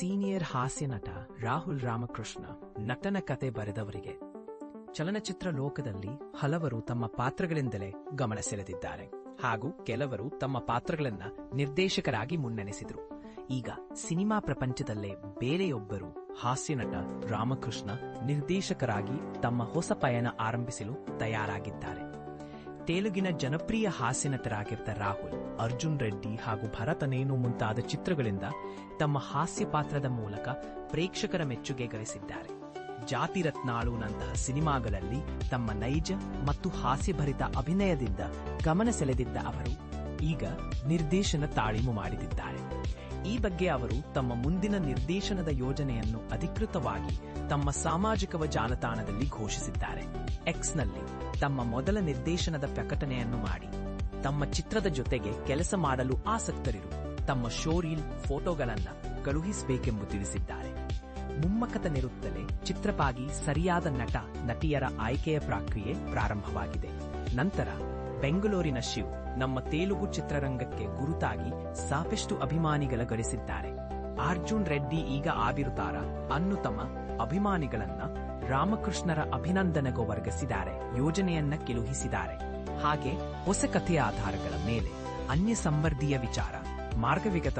Senior ಹಾಸ್ಯ ನಟ ರಾಹುಲ್ ರಾಮಕೃಷ್ಣ ನಟನ ಕತೆ ಬರೆದವರಿಗೆ. ಚಲನಚಿತ್ರ ಲೋಕದಲ್ಲಿ ಹಲವರು ತಮ್ಮ ಪಾತ್ರಗಳಿಂದಲೇ ಗಮನ ಸೆಳೆದಿದ್ದಾರೆ. ಹಾಗೂ ಕೆಲವರು ತಮ್ಮ ಪಾತ್ರಗಳನ್ನ ನಿರ್ದೇಶಕರಾಗಿ ಮುನ್ನಡೆಸಿದರು. ಈಗ ಸಿನಿಮಾ ಪ್ರಪಂಚದಲ್ಲೇ ಬೇರೆಯೊಬ್ಬರು ಹಾಸ್ಯ ನಟ ರಾಮಕೃಷ್ಣ ನಿರ್ದೇಶಕರಾಗಿ ತಮ್ಮ ಹೊಸ ಪಯಣ ಆರಂಭಿಸಲು ತಯಾರಾಗಿದ್ದಾರೆ. ತೆಲುಗಿನ ಜನಪ್ರಿಯ ಹಾಸ್ಯ ನಟರಾಗಿದ್ದ ರಾಹುಲ್, ಅರ್ಜುನ್ ರೆಡ್ಡಿ ಹಾಗೂ ಭರತನೇನು ಮುಂತಾದ ಚಿತ್ರಗಳಿಂದ ತಮ್ಮ ಹಾಸ್ಯ ಪಾತ್ರದ ಮೂಲಕ ಪ್ರೇಕ್ಷಕರ ಮೆಚ್ಚುಗೆ ಗಳಿಸಿದ್ದಾರೆ. ಜಾತಿ ರತ್ನಾಳುನಂತಹ ಸಿನಿಮಾಗಳಲ್ಲಿ ತಮ್ಮ ನೈಜ ಮತ್ತು ಹಾಸ್ಯಭರಿತ ಅಭಿನಯದಿಂದ ಗಮನ ಸೆಳೆದಿದ್ದ ಅವರು ಈಗ ನಿರ್ದೇಶನ ತಾಳೀಮು ಮಾಡಿದಿದ್ದಾರೆ. ಈ ಬಗ್ಗೆ ಅವರು ತಮ್ಮ ಮುಂದಿನ ನಿರ್ದೇಶನದ ಯೋಜನೆಯನ್ನು ಅಧಿಕೃತವಾಗಿ ತಮ್ಮ ಸಾಮಾಜಿಕ ಜಾಲತಾಣದಲ್ಲಿ ಘೋಷಿಸಿದ್ದಾರೆ. ಎಕ್ಸ್ನಲ್ಲಿ ತಮ್ಮ ಮೊದಲ ನಿರ್ದೇಶನದ ಪ್ರಕಟಣೆಯನ್ನು ಮಾಡಿ. ತಮ್ಮ ಚಿತ್ರದ ಜೊತೆಗೆ ಕೆಲಸ ಮಾಡಲು ಆಸಕ್ತರಿರು. ತಮ್ಮ ಶೋರೀಲ್ ಫೋಟೋಗಳನ್ನ ಕಳುಹಿಸಬೇಕೆಂದು ತಿಳಿಸಿದ್ದಾರೆ. ಮುಮ್ಮಕ್ಕತನಿರುತ್ತಲೇ ಚಿತ್ರಪಾಗಿ ಸರಿಯಾದ ನಟ, ನಟಿಯರ ಆಯ್ಕೆಯ ಪ್ರಕ್ರಿಯೆ ಪ್ರಾರಂಭವಾಗಿದೆ. ನಂತರ ಬೆಂಗಳೂರಿನ ಶಿವ್ ನಮ್ಮ ತೆಲುಗು ಚಿತ್ರರಂಗಕ್ಕೆ ಗುರುತಾಗಿ ಸಾಕಷ್ಟು ಅಭಿಮಾನಿಗಳ ಗಳಿಸಿದ್ದಾರೆ. ಅರ್ಜುನ್ ರೆಡ್ಡಿ ಈಗ ಆಗಿರುತ್ತಾರ ಅನ್ನು ತಮ್ಮ ಅಭಿಮಾನಿಗಳನ್ನ ರಾಮಕೃಷ್ಣರ ಅಭಿನಂದನೆಗೂ ವರ್ಗಿಸಿದ್ದಾರೆ ಯೋಜನೆಯನ್ನ ಕೆಲುಹಿಸಿದ್ದಾರೆ. ಹಾಗೆ ಹೊಸ ಕಥೆಯ ಆಧಾರಗಳ ಮೇಲೆ ಅನ್ಯ ಸಂವರ್ಧಿಯ ವಿಚಾರ. ಮಾರ್ಗವಿಗತ